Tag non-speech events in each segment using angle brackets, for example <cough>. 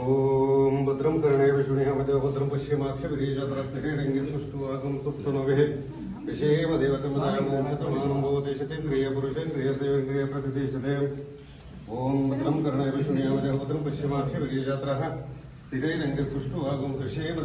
ॐ भद्रं कर्णे विष्णुयामदेव भद्रं पश्यमाक्षभिरीजातरत्नके रङ्गे सुष्ठुवागं सुस्थनवेः विषेम देवतमदायमों शतमानं भवति शतेन्द्रियपुरुषेन्द्रियसेवेन्द्रिय प्रतिष्ठते ॐ भद्रं कर्णे विष्णुयामदेव भद्रं पश्यमाक्षभिरीजातरः स्थिरैरङ्गे सुष्ठुवागं सुषेम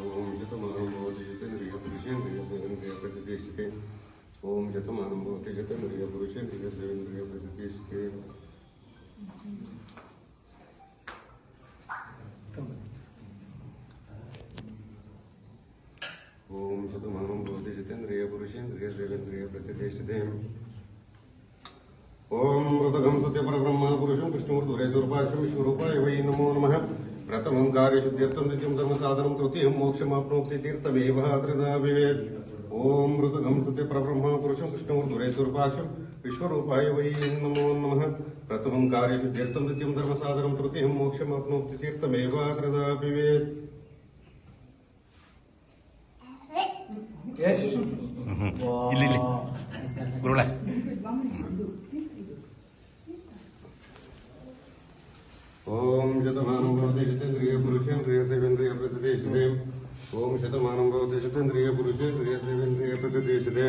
ॐ शतमानं भवति शतेन्द्रियपुरुषेन्द्रियसेवेन्द्रिय प्रतिष्ठते ॐ शतमानं भवति शतेन्द्रियपुरुषेन्द्रियसेवेन्द्रिय प्रतिष्ठते ॐ शतमानं भवति शतेन्द्रियपुरुषेन्द्रियसेवेन्द्रिय प्रतिष्ठते ॐ मृतगं सत्यपरब्रह्म पुरुषं विष्णुमूर्तुरेतुर्पाक्षं विश्वरूपाय वै नमो नमः। प्रथमं कार्यशुद्ध्यर्थं नित्यं धर्मसाधनं तृतीयं मोक्षमाप्नोक्ति तीर्थमेव त्रिधा भवेत् ॐ मृतगं सत्यपरब्रह्म पुरुषं विष्णुमूर्तुरेतुर्पाक्षं विश्वरूपाय वै नमो नमः प्रथमं कार्यशुद्ध्यर्थं नित्यं धर्मसाधनं तृतीयं मोक्षमाप्नोक्ति तीर्थमेव त्रिधा भवेत् ಇಲ್ಲಿ ಇಲ್ಲಿ ಗುರುಳೆ <laughs> ॐ शतमानं भवति शतेन्द्रिय पुरुषेन्द्रिय सेवेन्द्रिय प्रतिष्ठते ॐ शतमानं भवति शतेन्द्रिय पुरुषेन्द्रिय सेवेन्द्रिय प्रतिष्ठते